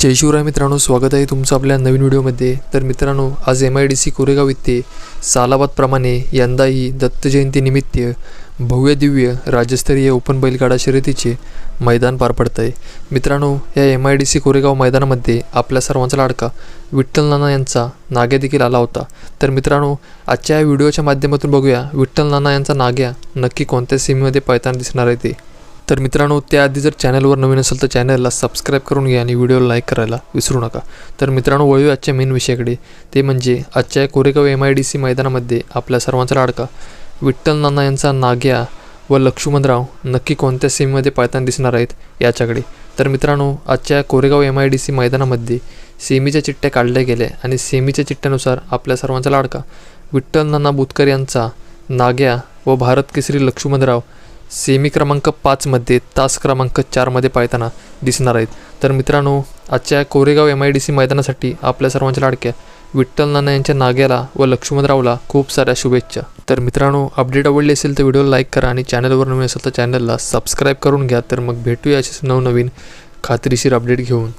जय शिवराय मित्रांनो स्वागत आहे तुमचं आपल्या नवीन व्हिडिओमध्ये. तर मित्रांनो आज M I D C Koregaon येथे सालाबादप्रमाणे यंदाही दत्त जयंतीनिमित्त भव्य दिव्य राज्यस्तरीय ओपन बैलगाडा शर्यतीचे मैदान पार पडतं आहे मित्रांनो या M I D C Koregaon मैदानामध्ये आपल्या सर्वांचा लाडका विठ्ठल नाना यांचा नाग्या देखील आला होता. तर मित्रांनो आजच्या या व्हिडिओच्या माध्यमातून बघूया विठ्ठल नाना यांचा नाग्या नक्की कोणत्या सीमेमध्ये पळताना दिसणार आहे ते. तर मित्रांनो त्याआधी जर चॅनलवर नवीन असेल तर चॅनलला सबस्क्राईब करून घ्या आणि व्हिडिओला लाईक करायला विसरू नका. तर मित्रांनो वळू आजच्या मेन विषयाकडे. ते म्हणजे आजच्या Koregaon M I D C मैदानामध्ये आपल्या सर्वांचा लाडका विठ्ठल नाना यांचा नाग्या व लक्ष्मणराव नक्की कोणत्या सीमेमध्ये पळताना दिसणार आहेत याच्याकडे. तर मित्रांनो आजच्या Koregaon M I D C मैदानामध्ये सेमीच्या चिठ्ठ्या काढल्या गेल्या आणि सेमीच्या चिठ्ठ्यानुसार आपल्या सर्वांचा लाडका विठ्ठल नाना बुतकर यांचा नाग्या व भारत केसरी लक्ष्मणराव सेमी क्रमांक पाचमध्ये तास क्रमांक चारमध्ये पाळताना दिसणार आहेत. तर मित्रांनो आजच्या Koregaon M I D C मैदानासाठी आपल्या सर्वांच्या लाडक्या विठ्ठल नाना यांच्या नाग्याला व लक्ष्मणरावला खूप साऱ्या शुभेच्छा. तर मित्रांनो अपडेट आवडली असेल तर व्हिडिओला लाईक करा आणि चॅनलवर नवीन असेल तर चॅनलला सबस्क्राईब करून घ्या. तर मग भेटूया असेच नवनवीन खात्रीशीर अपडेट घेऊन.